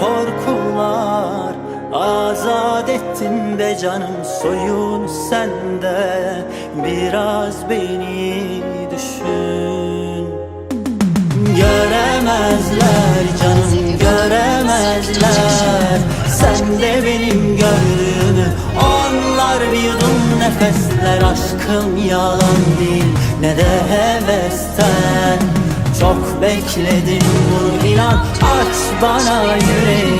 korkular. Azat ettin de canım soyun sende Biraz beni düşün. Göremezler canım göremezler. Sen de benim gördüğümü Onlar bir yudum nefesler Aşkım yalan değil. Ne de hevesten Çok bekledim bunu inan Aç bana yüreği